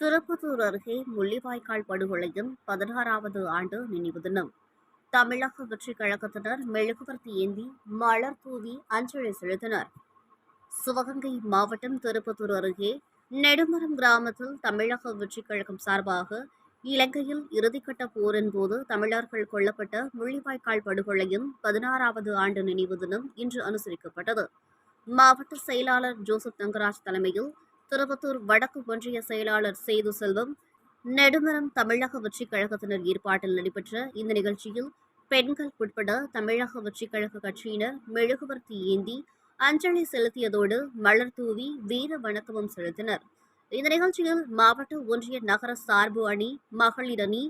திருப்பத்தூர் அருகே முள்ளிவாய்க்கால் படுகொலையின் பதினாறாவது ஆண்டு நினைவு தினம். தமிழக வெற்றி கழகத்தினர் மெழுகுவர்த்தி ஏந்தி மலர் தூவி அஞ்சலி செலுத்தினர். சிவகங்கை மாவட்டம் திருப்பத்தூர் அருகே நெடுமரம் கிராமத்தில் தமிழக வெற்றி கழகம் சார்பாக இலங்கையில் இறுதிக்கட்ட போரின் போது தமிழர்கள் கொல்லப்பட்ட முள்ளிவாய்க்கால் படுகொலையின் பதினாறாவது ஆண்டு நினைவு தினம் இன்று அனுசரிக்கப்பட்டது. மாவட்ட செயலாளர் ஜோசப் தங்கராஜ் தலைமையில் திருவத்தூர் வடக்கு ஒன்றிய செயலாளர் சேது செல்வம் நெடுமரம் தமிழக வெற்றிக் கழகத்தினர் ஏற்பாட்டில் நடைபெற்ற இந்த நிகழ்ச்சியில் பெண்கள் உட்பட தமிழக வெற்றிக் கழக கட்சியினர் மெழுகுவர்த்தி ஏந்தி அஞ்சலி செலுத்தியதோடு மலர் தூவி வீர வணக்கமும் செலுத்தினர். இந்த நிகழ்ச்சியில் மாவட்ட ஒன்றிய நகர சார்பு அணி மகளிர் அணி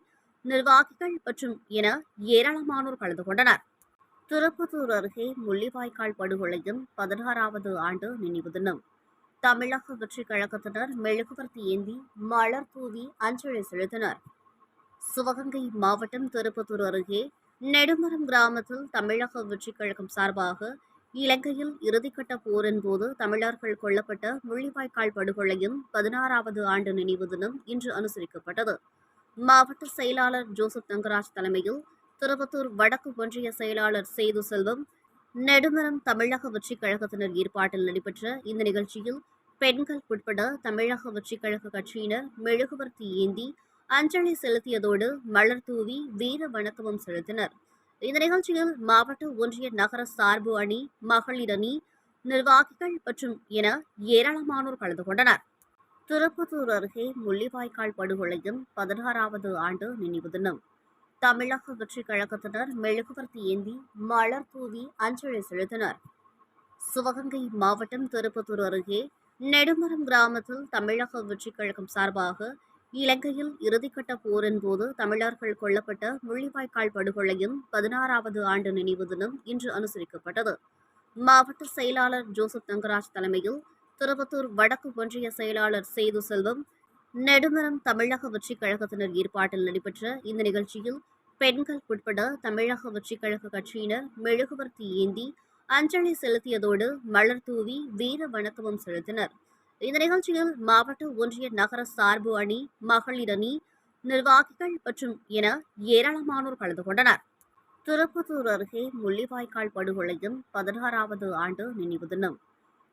நிர்வாகிகள் மற்றும் என ஏராளமானோர் கலந்து கொண்டனர். திருப்பத்தூர் அருகே முள்ளிவாய்க்கால் படுகொலையும் பதினாறாவது ஆண்டு நினைவு தினம். தமிழக வெற்றி கழகத்தினர் மெழுகுவர்த்தி ஏந்தி மலர் தூவி அஞ்சலி செலுத்தினர். சிவகங்கை மாவட்டம் திருப்பத்தூர் அருகே நெடுமரம் கிராமத்தில் தமிழக வெற்றி கழகம் சார்பாக இலங்கையில் இறுதிக்கட்ட போரின் போது தமிழர்கள் கொல்லப்பட்ட முள்ளிவாய்க்கால் படுகொலையின் பதினாறாவது ஆண்டு நினைவு தினம் இன்று அனுசரிக்கப்பட்டது. மாவட்ட செயலாளர் ஜோசப் தங்கராஜ் தலைமையில் திருப்பத்தூர் வடக்கு ஒன்றிய செயலாளர் சேது செல்வம் நெடுமரம் தமிழக வெற்றிக் கழகத்தினர் ஏற்பாட்டில் நடைபெற்ற இந்த நிகழ்ச்சியில் பெண்கள் உட்பட தமிழக வெற்றிக் கழக கட்சியினர் மெழுகுவர்த்தி ஏந்தி அஞ்சலி செலுத்தியதோடு மலர் தூவி வீர வணக்கமும் செலுத்தினர். இந்த நிகழ்ச்சியில் மாவட்ட ஒன்றிய நகர சார்பு அணி மகளிர் அணி நிர்வாகிகள் மற்றும் என ஏராளமானோர் கலந்து கொண்டனர். திருப்பத்தூர் அருகே முள்ளிவாய்க்கால் படுகொலையின் பதினாறாவது ஆண்டு நினைவு தினம். தமிழக வெற்றி கழகத்தினர் மெழுகுவர்த்தி ஏந்தி மலர் தூவி அஞ்சலி செலுத்தினர். சிவகங்கை மாவட்டம் திருப்பத்தூர் அருகே நெடுமரம் கிராமத்தில் தமிழக வெற்றி கழகம் சார்பாக இலங்கையில் இறுதிக்கட்ட போரின் போது தமிழர்கள் கொல்லப்பட்ட முள்ளிவாய்க்கால் படுகொலையின் பதினாறாவது ஆண்டு நினைவு தினம் இன்று அனுசரிக்கப்பட்டது. மாவட்ட செயலாளர் ஜோசப் தங்கராஜ் தலைமையில் திருப்பத்தூர் வடக்கு ஒன்றிய செயலாளர் சேது செல்வம் நெடுமரம் தமிழக வெற்றிக் கழகத்தினர் ஏற்பாட்டில் நடைபெற்ற இந்த நிகழ்ச்சியில் பெண்கள் உட்பட தமிழக வெற்றிக் கழக கட்சியினர் மெழுகுவர்த்தி ஏந்தி அஞ்சலி செலுத்தியதோடு மலர் தூவி வீர வணக்கமும் செலுத்தினர். இந்த நிகழ்ச்சியில் மாவட்ட ஒன்றிய நகர சார்பு அணி மகளிர் அணி நிர்வாகிகள் மற்றும் என ஏராளமானோர் கலந்து கொண்டனர். திருப்பத்தூர் அருகே முள்ளிவாய்க்கால் படுகொலையும் பதினாறாவது ஆண்டு நினைவு தினம்.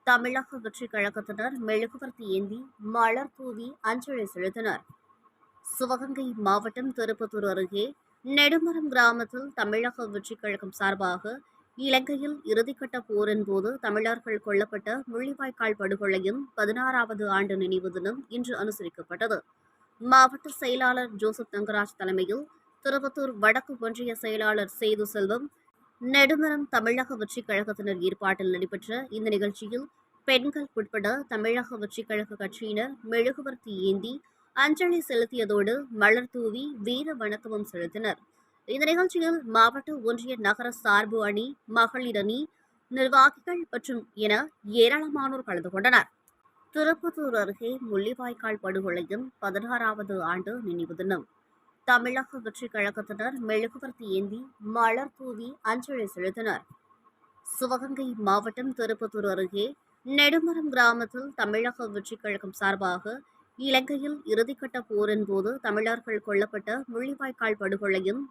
தமிழக வெற்றி கழகத்தினர் மெழுகுவர்த்தி ஏந்தி மலர் தூவி அஞ்சலி செலுத்தினர். சிவகங்கை மாவட்டம் திருப்பத்தூர் அருகே நெடுமரம் கிராமத்தில் தமிழக வெற்றி கழகம் சார்பாக இலங்கையில் இறுதிக்கட்ட போரின் போது தமிழர்கள் கொல்லப்பட்ட முள்ளிவாய்க்கால் படுகொலையின் பதினாறாவது ஆண்டு நினைவு தினம் இன்று அனுசரிக்கப்பட்டது. மாவட்ட செயலாளர் ஜோசப் தங்கராஜ் தலைமையில் திருப்பத்தூர் வடக்கு ஒன்றிய செயலாளர் சேது செல்வம் நெடுமரம் தமிழக வெற்றிக் கழகத்தினர் ஏற்பாட்டில் நடைபெற்ற இந்த நிகழ்ச்சியில் பெண்கள் உட்பட தமிழக வெற்றிக் கழக கட்சியினர் மெழுகுவர்த்தி ஏந்தி அஞ்சலி செலுத்தியதோடு மலர் தூவி வீர வணக்கமும் செலுத்தினர். இந்த நிகழ்ச்சியில் மாவட்ட ஒன்றிய நகர சார்பு அணி மகளிர் அணி நிர்வாகிகள் மற்றும் என ஏராளமானோர் கலந்து கொண்டனர். திருப்பத்தூர் அருகே முள்ளிவாய்க்கால் படுகொலையும் பதினாறாவது ஆண்டு நினைவு தினம். தமிழக வெற்றி கழகத்தினர் மெழுகுவர்த்தி ஏந்தி மலர் தூவி அஞ்சலி செலுத்தினர். சிவகங்கை மாவட்டம் திருப்பத்தூர் அருகே நெடுமரம் கிராமத்தில் தமிழக வெற்றி கழகம் சார்பாக இலங்கையில் இறுதிக்கட்ட போரின் போது தமிழர்கள் கொல்லப்பட்ட முள்ளிவாய்க்கால் படுகொலையும்